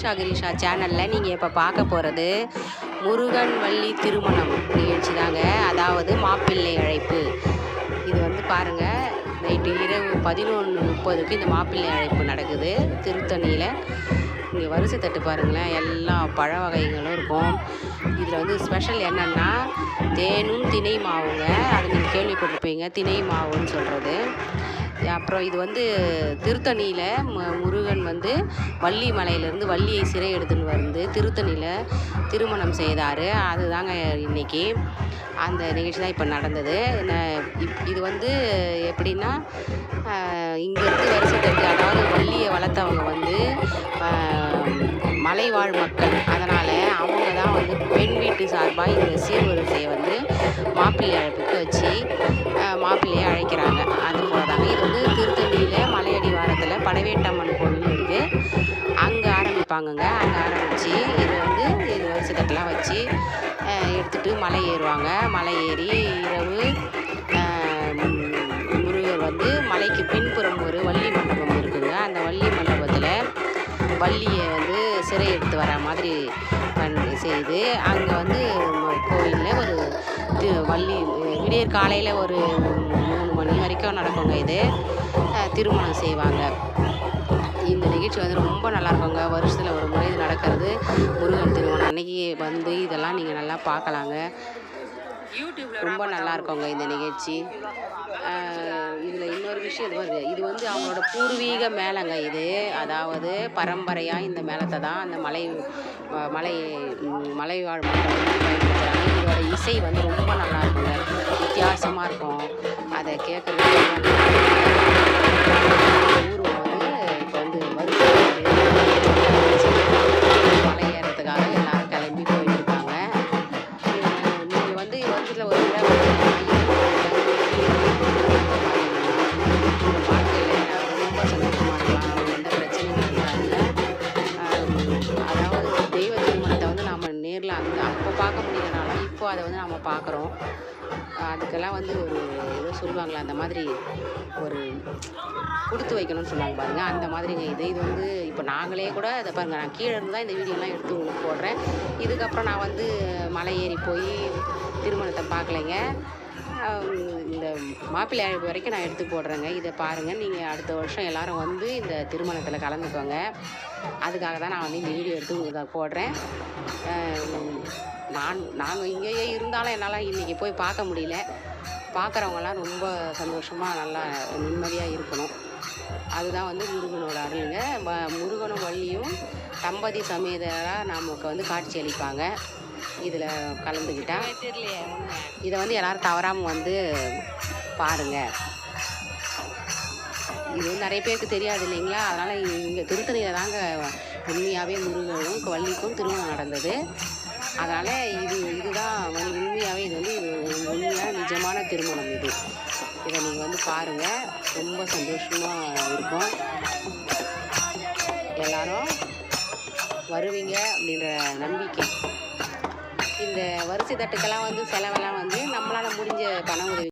மனிஷா கிரீஷா சேனலில் நீங்கள் இப்போ பார்க்க போகிறது முருகன் வள்ளி திருமணம் நிகழ்ச்சி தாங்க. அதாவது மாப்பிள்ளை அழைப்பு. இது வந்து பாருங்கள் நைட்டு இரவு பதினொன்று முப்பதுக்கு இந்த மாப்பிள்ளை அழைப்பு நடக்குது. திருத்தணியில். இங்கே வரிசை தட்டு பாருங்களேன் எல்லா பழ வகைகளும் இருக்கும். இதில் வந்து ஸ்பெஷல் என்னென்னா தேனும் திணை மாவுங்க. அது நீங்கள் கேள்விப்பட்டிருப்பீங்க திணை மாவுன்னு சொல்கிறது அப்புறம் இது வந்து திருத்தணியில் மு முருகன் வந்து வள்ளி மலையிலேருந்து வள்ளியை சிறை எடுத்துன்னு வந்து திருத்தணியில் திருமணம் செய்தார். அதுதாங்க இன்னைக்கு அந்த நிகழ்ச்சி தான் இப்போ நடந்தது. இப்- இது வந்து எப்படின்னா இங்கேருந்து வரிசை தட்டு அதாவது வள்ளியை வளர்த்தவங்க வந்து மலைவாழ் மக்கள். அதனால் அவங்க தான் வந்து பெண் வீட்டு சார்பாக இந்த சீர்வரிசையை வந்து மாப்பிள்ளை அழைப்புக்கு வச்சு மாப்பிள்ளையை அங்கே அங்கே ஆரம்பித்து இது வந்து இது வரிசை வச்சு எடுத்துகிட்டு எடுத்துட்டு மலை ஏறுவாங்க. மலை ஏறி இரவு முருகர் வந்து மலைக்கு பின்புறம் ஒரு வள்ளி மண்டபம் இருக்குங்க அந்த வள்ளி மண்டபத்தில் வள்ளியை வந்து சிறை எடுத்து வர மாதிரி பண்ணி செய்து அங்கே வந்து கோயிலில் ஒரு வள்ளி விடியற் காலையில் ஒரு மூணு மணி வரைக்கும் நடக்குங்க இது. திருமணம் செய்வாங்க. இந்த நிகழ்ச்சி வந்து ரொம்ப நல்லா இருக்குங்க வருஷத்தில் ஒரு முறை இது நடக்கிறது. முருகன் திருமணம் அன்னைக்கு வந்து இதெல்லாம் நீங்கள் நல்லா பார்க்கலாங்க. ரொம்ப நல்லா இருக்குங்க இந்த நிகழ்ச்சி. இதில் இன்னொரு விஷயம் இது வருது இது வந்து அவங்களோட பூர்வீக மேளங்க இது. அதாவது பரம்பரையாக இந்த மேளத்தை தான் அந்த மலை மலை மலைவாழ் மக்கள் பயன்படுத்துகிறாங்க இதோட இசை வந்து ரொம்ப நல்லா இருக்குங்க வித்தியாசமாக இருக்கும். அதை கேட்குறது பார்க்குறோம். அதுக்கெல்லாம் வந்து ஒரு ஏதோ சொல்லுவாங்களே அந்த மாதிரி ஒரு கொடுத்து வைக்கணும்னு சொல்லுவாங்க பாருங்கள் அந்த மாதிரிங்க இது. இது வந்து இப்போ நாங்களே கூட இதை பாருங்கள் நான் கீழே இருந்து தான் இந்த வீடியோலாம் எடுத்து உங்களுக்கு போடுறேன். இதுக்கப்புறம் நான் வந்து மலை ஏறி போய் திருமணத்தை பார்க்கலைங்க. இந்த மாப்பிள்ளை அழைப்பு வரைக்கும் நான் எடுத்து போடுறேங்க. இதை பாருங்கள் நீங்கள் அடுத்த வருஷம் எல்லாரும் வந்து இந்த திருமணத்தில் கலந்துக்கோங்க. அதுக்காக தான் நான் வந்து இந்த வீடியோ எடுத்து உங்களுக்கு போடுறேன். நான் நாங்கள் இங்கேயே இருந்தாலும் என்னால் இன்றைக்கி போய் பார்க்க முடியல. பார்க்குறவங்கலாம் ரொம்ப சந்தோஷமாக நல்லா நிம்மதியாக இருக்கணும். அதுதான் வந்து முருகனோட அருளுங்க. முருகனும் வள்ளியும் தம்பதி சமேதராக நமக்கு வந்து காட்சி அளிப்பாங்க. இதில் கலந்துக்கிட்டா. இதை வந்து எல்லாரும் தவறாமல் வந்து பாருங்கள் இது வந்து நிறைய பேருக்கு தெரியாது இல்லைங்களா? அதனால் இங்கே திருத்தணியில் தாங்க உண்மையாகவே முருகனும் வள்ளிக்கும் திருமணம் நடந்தது. அதனால் இது இதுதான் வந்து உண்மையாகவே இது வந்து இது உண்மையான நிஜமான திருமணம் இது. இதை நீங்கள் வந்து பாருங்கள் ரொம்ப சந்தோஷமாக இருக்கும். எல்லாரும் வருவீங்க அப்படின்ற நம்பிக்கை. இந்த வரிசை தட்டுக்கெல்லாம் வந்து செலவெல்லாம் வந்து நம்மளால் முடிஞ்ச பண உதவி